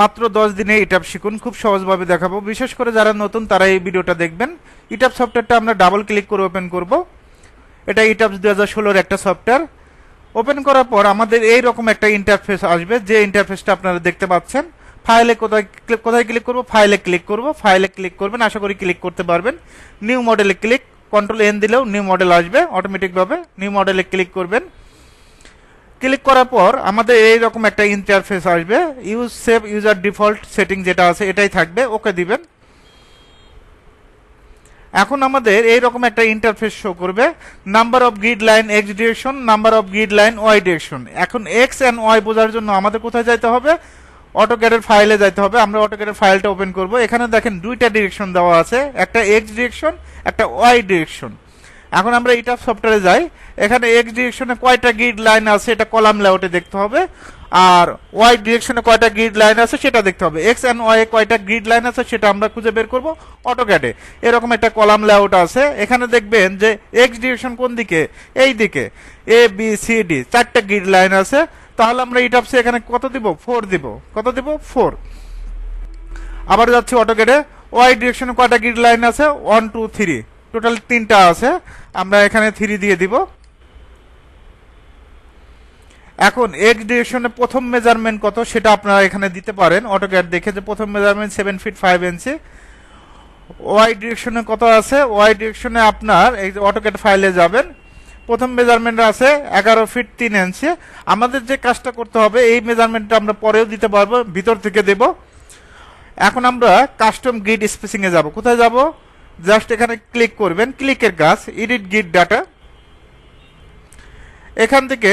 মাত্র দশ দিনে ইটাপ শিখুন, খুব সহজভাবে দেখাবো। বিশেষ করে যারা নতুন, তারা এই ভিডিওটা দেখবেন। ইটাপ সফটওয়্যারটা আমরা ডাবল ক্লিক করে ওপেন করব। এটা ইটাপস দু হাজার ষোলোর একটা সফটওয়্যার ওপেন করার পর আমাদের এই রকম একটা ইন্টারফেস আসবে, যে ইন্টারফেসটা আপনারা দেখতে পাচ্ছেন। ফাইলে কোথায় কোথায় ক্লিক করব? ফাইলে ক্লিক করব। ফাইলে ক্লিক করবেন, আশা করি ক্লিক করতে পারবেন। নিউ মডেলে ক্লিক কন্ট্রোল এন দিলেও নিউ মডেল আসবে অটোমেটিকভাবে নিউ মডেলে ক্লিক করবেন। ক্লিক করার পর আমাদের এই রকম একটা ইন্টারফেস আসবে। Use save user default setting যেটা আছে, এটাই থাকবে। ওকে দিবেন। এখন আমাদের এই রকম একটা ইন্টারফেস শো করবে। Number of grid line X direction number of grid line Y direction এখন এক্স অ্যান্ড ওয়াই বোঝার জন্য আমাদের কোথায় যাইতে হবে? অটোক্যাডের ফাইলে যাইতে হবে। আমরা অটোক্যাডের ফাইলটা ওপেন করব। এখানে দেখেন দুইটা ডিরেকশন দেওয়া আছে। একটা এক্স ডিরেকশন একটা ওয়াই ডিরেকশন এখন আমরা এটা সফটওয়্যারে যাই। এখানে এক্স ডিরেকশনে কয়টা গ্রিড লাইন আছে এটা কলাম লেআউটে দেখতে হবে। আর ওয়াই ডিরেকশনে কয়টা গ্রিড লাইন আছে সেটা দেখতে হবে। এক্স এন্ড ওয়াই কয়টা গ্রিড লাইন আছে সেটা আমরা খুঁজে বের করব অটোক্যাডে এরকম একটা কলাম লেআউট আছে। এখানে দেখবেন যে এক্স ডিরেকশন কোন দিকে? এই দিকে। এ বি সি ডি চারটা গ্রিড লাইন আছে। তাহলে আমরা ইটাপসে এখানে কত দিব? ফোর দিব। কত দিব? ফোর আবার যাচ্ছি অটোকেটে ওয়াই ডিরেকশনে কয়টা গ্রিড লাইন আছে? ওয়ান টু থ্রি টোটাল তিনটা আছে। আমরা এখানে থ্রি দিয়ে দিব। এখন এক্স ডিরেকশনে প্রথম মেজারমেন্ট কত সেটা আপনারা এখানে দিতে পারেন। অটোক্যাট দেখে যে প্রথম measurement seven feet five inch Y ডিরেকশনে কত আছে? ওয়াই ডিরেকশনে আপনার এই অটোক্যাট ফাইলে যাবেন। প্রথম মেজারমেন্ট আছে এগারো ফিট তিন ইঞ্চি আমাদের যে কাজটা করতে হবে, এই মেজারমেন্টটা আমরা পরেও দিতে পারব, ভিতর থেকে দেব। এখন আমরা কাস্টম গ্রিড স্পেসিংয়ে যাব। কোথায় যাব? জাস্ট এখানে ক্লিক করবেন, ক্লিকের কাজ এডিট গিট ডাটা। এখান থেকে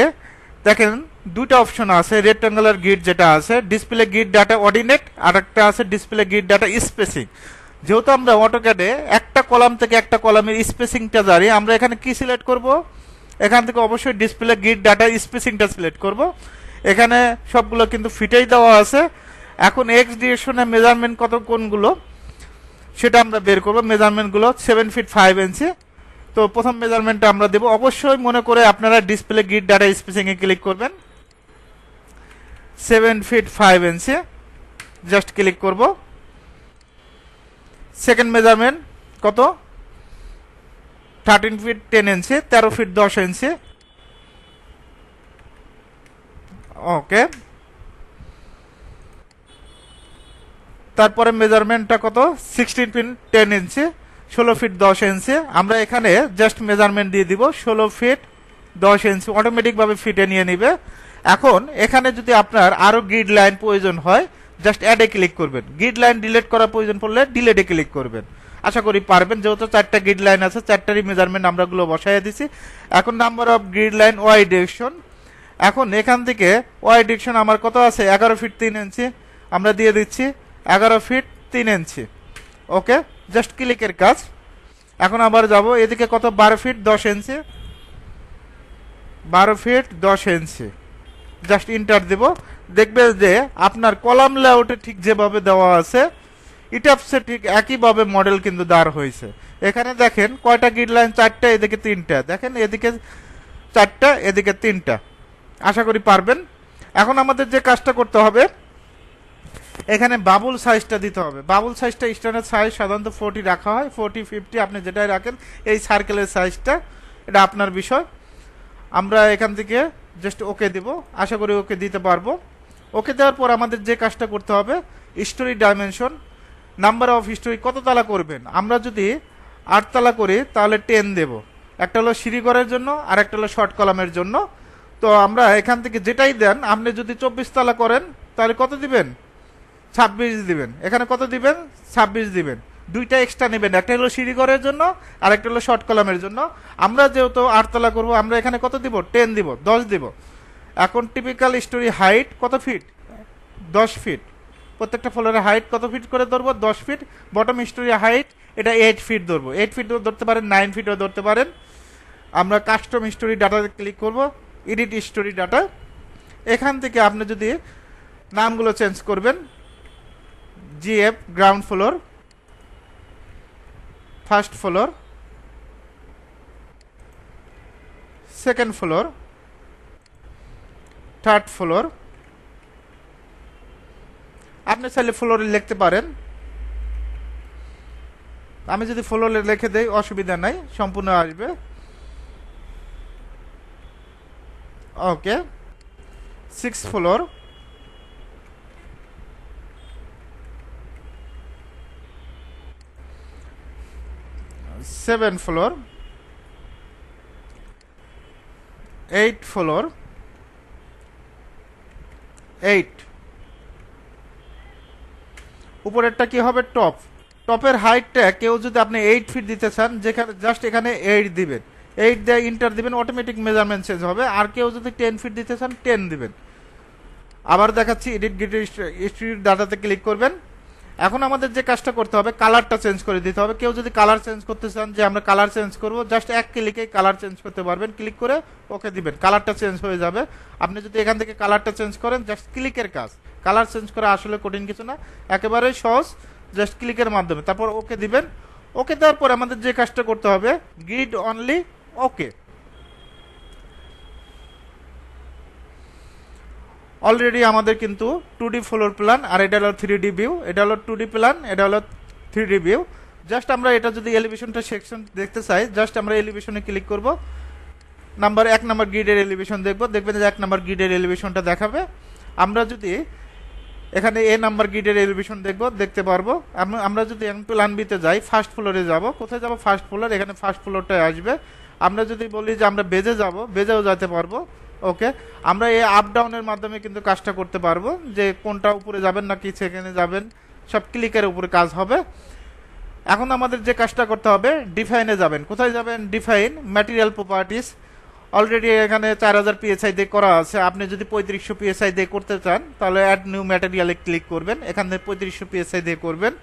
দেখেন দুটো অপশন আছে রেক্টাঙ্গুলার গিট যেটা আছে ডিসপ্লে গিট ডাটা অর্ডিনেট আর একটা আছে ডিসপ্লে গিট ডাটা স্পেসিং যেহেতু আমরা অটোক্যাডে একটা কলাম থেকে একটা কলামের স্পেসিংটা জানি, আমরা এখানে কি সিলেক্ট করব? এখান থেকে অবশ্যই ডিসপ্লে গিট ডাটা স্পেসিংটা সিলেক্ট করব। এখানে সবগুলো কিন্তু ফিটেই দেওয়া আছে। এখন এক্স ডিরেকশনে মেজারমেন্ট কত, কোনগুলো? সেটা আমরা বের করব। মেজারমেন্টগুলো সেভেন ফিট ফাইভ ইঞ্চি তো প্রথম মেজারমেন্টটা আমরা দেব। অবশ্যই মনে করে আপনারা ডিসপ্লে গ্রিড ডাটা স্পেসিং এ ক্লিক করবেন। Seven feet five inch just click করব। সেকেন্ড মেজারমেন্ট কত? থার্টিন ফিট টেন ইঞ্চি তেরো ফিট দশ ইঞ্চি ওকে তারপরে মেজারমেন্টটা কত? সিক্সটিন ফিট টেন ইঞ্চি ষোলো ফিট দশ ইঞ্চি আমরা এখানে জাস্ট মেজারমেন্ট দিয়ে দিব, ষোলো ফিট দশ ইঞ্চি অটোমেটিকভাবে ফিটে নিয়ে নিবে। এখন এখানে যদি আপনার আরও গ্রিড লাইন প্রয়োজন হয় জাস্ট অ্যাডে ক্লিক করবেন। গ্রিড লাইন ডিলেট করার প্রয়োজন পড়লে ডিলেটে ক্লিক করবেন। আশা করি পারবেন, যেহেতু চারটা গ্রিড লাইন আছে, চারটারই মেজারমেন্ট আমরা গুলো বসাই দিছি। এখন number of grid line Y direction এখন এখান থেকে ওয়াই ডিরেকশন আমার কত আছে? এগারো ফিট তিন ইঞ্চি আমরা দিয়ে দিচ্ছি এগারো ফিট তিন ইঞ্চি। ওকে জাস্ট ক্লিকের কাজ। এখন আবার যাব, এদিকে কত? বারো ফিট দশ ইঞ্চি। বারো ফিট দশ ইঞ্চি। জাস্ট ইন্টার দেব। দেখবে যে আপনার কলাম লেআউটে ঠিক যেভাবে দেওয়া আছে ইটাপসে ঠিক একইভাবে মডেল কিন্তু দাঁড় হয়েছে। এখানে দেখেন কয়টা গ্রিড লাইন চারটা, এদিকে তিনটা। দেখেন এদিকে চারটা, এদিকে তিনটা। আশা করি পারবেন। এখন আমাদের যে কাজটা করতে হবে এখানে বাবুল সাইজটা দিতে হবে। বাবুল সাইজটা স্ট্যান্ডার্ড সাইজ সাধারণত ফোরটি রাখা হয়। ফোরটি ফিফটি আপনি যেটাই রাখেন, এই সার্কেলের সাইজটা এটা আপনার বিষয়। আমরা এখান থেকে জাস্ট ওকে দেব। আশা করি ওকে দিতে পারব। ওকে দেওয়ার পর আমাদের যে কাজটা করতে হবে story dimension number of history কত তালা করবেন? আমরা যদি আট তালা করি, তাহলে টেন দেব। একটা হলো সিঁড়িঘরের জন্য, আর একটা হলো শর্ট কলামের জন্য। তো আমরা এখান থেকে যেটাই দেন, আপনি যদি চব্বিশ তালা করেন, তাহলে কত দিবেন? ছাব্বিশ দিবেন। এখানে কত দিবেন? ছাব্বিশ দিবেন। দুইটা এক্সট্রা নেবেন। একটা হলো সিঁড়িঘরের জন্য আর একটা হলো শর্ট কলামের জন্য। আমরা যেহেতু আটতলা করব, আমরা এখানে কত দিব? টেন দিব, দশ দিব। এখন টিপিক্যাল স্টোরি হাইট কত ফিট দশ ফিট প্রত্যেকটা ফ্লোরের হাইট কত ফিট করে ধরবো? দশ ফিট বটম স্টোরি হাইট এটা এইট ফিট ধরবো। এইট ফিট ধরতে পারেন নাইন ফিটও ধরতে পারেন। আমরা কাস্টম স্টোরি ডাটাতে ক্লিক করব এডিট স্টোরি ডাটা এখান থেকে আপনি যদি নামগুলো চেঞ্জ করবেন GF ground floor first floor second floor third floor আপনি চাইলে ফ্লোরে লিখতে পারেন। আমি যদি ফ্লোরে লিখে দেই, অসুবিধা নাই, সম্পূর্ণ আসবে। Okay six floor seven floor eight floor eight উপরেরটা কি হবে? টপ টপের হাইটটা কেউ যদি আপনি এইট ফিট দিতে চান, যেখানে জাস্ট এখানে এইট দিবেন। এইট দিয়ে ইন্টার দিবেন অটোমেটিক মেজারমেন্ট চেঞ্জ হবে। আর কেউ যদি টেন ফিট দিতে চান টেন দিবেন। আবার দেখাচ্ছি এডিট গিট স্ট্রিট ডাটাতে ক্লিক করবেন। এখন আমাদের যে কাজটা করতে হবে কালারটা চেঞ্জ করে দিতে হবে। কেউ যদি কালার চেঞ্জ করতে চান যে আমরা কালার চেঞ্জ করব জাস্ট এক ক্লিকেই কালার চেঞ্জ করতে পারবেন। ক্লিক করে ওকে দিবেন। কালারটা চেঞ্জ হয়ে যাবে। আপনি যদি এখান থেকে কালারটা চেঞ্জ করেন জাস্ট ক্লিকের কাজ। কালার চেঞ্জ করা আসলে কঠিন কিছু না। একেবারেই সহজ জাস্ট ক্লিকের মাধ্যমে। তারপর ওকে দিবেন। ওকে দেওয়ার পর আমাদের যে কাজটা করতে হবে গ্রিড অনলি ওকে অলরেডি আমাদের কিন্তু টু ডি ফ্লোর প্ল্যান আর এটা হলো থ্রি ডি ভিউ এটা হলো টু ডি প্ল্যান এটা হলো থ্রি ডি ভিউ জাস্ট আমরা এটা যদি এলিভেশনটা সেকশন দেখতে চাই জাস্ট আমরা এলিভেশনে ক্লিক করব। নাম্বার এক নাম্বার গ্রিডের এলিভেশন দেখব, দেখবেন যে এক নাম্বার গ্রিডের এলিভেশনটা দেখাবে। আমরা যদি এখানে এ নাম্বার গ্রিডের এলিভেশন দেখব, দেখতে পারব। আমরা যদি প্ল্যান বিতে যাই ফার্স্ট ফ্লোরে যাব। কোথায় যাব? ফার্স্ট ফ্লোর এখানে ফার্স্ট ফ্লোরটায় আসবে। আমরা যদি বলি যে আমরা বেজে যাব, বেজেও যেতে পারব। ওকে আমরা এই আপ ডাউনের মাধ্যমে কিন্তু কাজটা করতে পারব। যে কোনটা উপরে যাবেন নাকি সেখানে যাবেন, সব ক্লিকের উপরে কাজ হবে। এখন আমাদের যে কাজটা করতে হবে ডিফাইনে যাবেন। কোথায় যাবেন? ডিফাইন ম্যাটেরিয়াল প্রপার্টিস অলরেডি এখানে চার হাজার পিএসআই দিয়ে করা আছে। আপনি যদি পঁয়ত্রিশশো পিএসআই দিয়ে করতে চান, তাহলে অ্যাড নিউ ম্যাটেরিয়ালে ক্লিক করবেন। এখান পঁয়ত্রিশশো পিএসআই দিয়ে করবেন।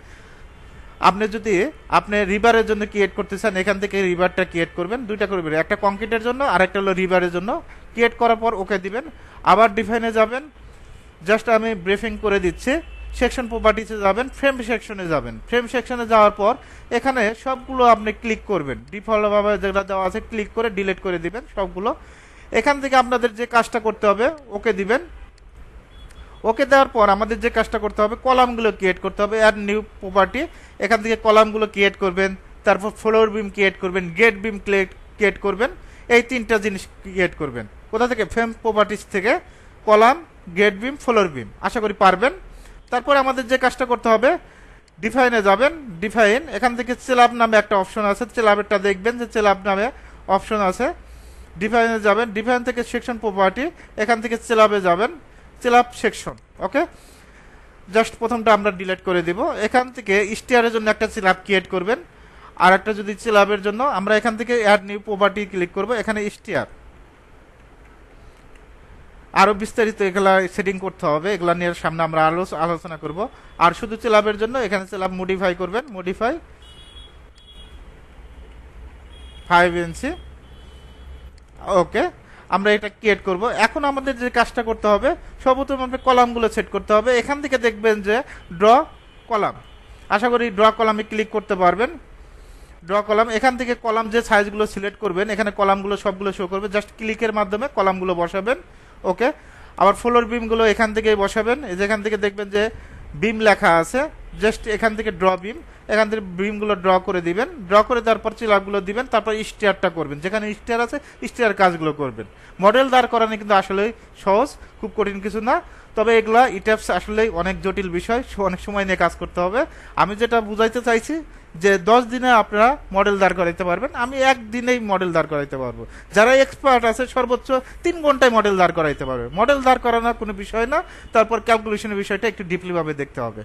আপনি যদি, আপনি রিভারের জন্য ক্রিয়েট করতে চান, এখান থেকে রিভারটা ক্রিয়েট করবেন। দুইটা করবেন একটা কংক্রিটের জন্য আর একটা হলো রিভারের জন্য। ক্রিয়েট করার পর ওকে দিবেন। আবার ডিফাইনে যাবেন। জাস্ট আমি ব্রিফিং করে দিচ্ছি। সেকশন প্রপার্টিসে যাবেন ফ্রেম সেকশনে যাবেন। ফ্রেম সেকশনে যাওয়ার পর এখানে সবগুলো আপনি ক্লিক করবেন। ডিফল্টভাবে যেটা দেওয়া আছে ক্লিক করে ডিলিট করে দিবেন সবগুলো। এখান থেকে আপনাদের যে কাজটা করতে হবে, ওকে দিবেন। ওকে দেওয়ার পর আমাদের যে কাজটা করতে হবে, কলামগুলো ক্রিয়েট করতে হবে। আর নিউ প্রপার্টি এখান থেকে কলামগুলো ক্রিয়েট করবেন। তারপর ফ্লোর বিম ক্রিয়েট করবেন। গেট বিম ক্রিয়েট করবেন। এই তিনটা জিনিস ক্রিয়েট করবেন। কোথা থেকে? ফ্রেম প্রপার্টিস থেকে। Column gate beam floor beam আশা করি পারবেন। তারপর আমাদের যে কাজটা করতে হবে ডিফাইনে যাবেন। ডিফাইন এখান থেকে চেলাব নামে একটা অপশন আছে। চেলাবেরটা দেখবেন যে চেলাব নামে অপশন আছে। ডিফাইনে যাবেন। ডিফাইন থেকে সেকশন প্রপার্টি এখান থেকে চেলাবে যাবেন। চেলাব সেকশন ওকে জাস্ট প্রথমটা আমরা ডিলিট করে দিব। এখান থেকে স্টিয়ারের জন্য একটা চেলাব ক্রিয়েট করবেন। আর একটা যদি চেলাবের জন্য, আমরা এখান থেকে অ্যাড নিউ প্রপার্টি ক্লিক করব। এখানে স্টিয়ার আরও বিস্তারিত এগুলা সেটিং করতে হবে, এগুলা নিয়ে সামনে আমরা আলো- আলোচনা করব। আর শুধু চেলাবের জন্য, এখানে চেলাব মডিফাই করবেন মডিফাই ফাইভ ইঞ্চি ওকে আমরা এটা ক্রিয়েট করব। এখন আমাদের যে কাজটা করতে হবে, সর্বপ্রথম আপনি কলামগুলো সেট করতে হবে। এখান থেকে দেখবেন যে ড্র কলাম। আশা করি ড্র কলামে ক্লিক করতে পারবেন। ড্র কলাম, এখান থেকে কলাম যে সাইজগুলো সিলেক্ট করবেন, এখানে কলামগুলো সবগুলো শো করবে। জাস্ট ক্লিকের মাধ্যমে কলামগুলো বসাবেন। ওকে? আবার ফ্লোর বিমগুলো এখান থেকেই বসাবেন। যেখান থেকে দেখবেন যে বিম লেখা আছে। জাস্ট এখান থেকে ড্র বিম এখান থেকে বিমগুলো ড্র করে দিবেন। ড্র করে দেওয়ার পর চিলাপগুলো দিবেন। তারপর স্টেয়ারটা করবেন। যেখানে স্টেয়ার আছে স্টেয়ার কাজগুলো করবেন। মডেল দাঁড় করানো কিন্তু আসলে সহজ। খুব কঠিন কিছু না। তবে এগুলা ইটাপস আসলে অনেক জটিল বিষয় অনেক সময় নিয়ে কাজ করতে হবে। আমি যেটা বুঝাইতে চাইছি যে দশ দিনে আপনারা মডেল দাঁড় করাইতে পারবেন, আমি একদিনেই মডেল দাঁড় করাইতে পারব। যারা এক্সপার্ট আছে, সর্বোচ্চ তিন ঘন্টায় মডেল দাঁড় করাইতে পারবে। মডেল দাঁড় করানো কোনো বিষয় না, তারপর ক্যালকুলেশনের বিষয়টা একটু ডিপলিভাবে দেখতে হবে।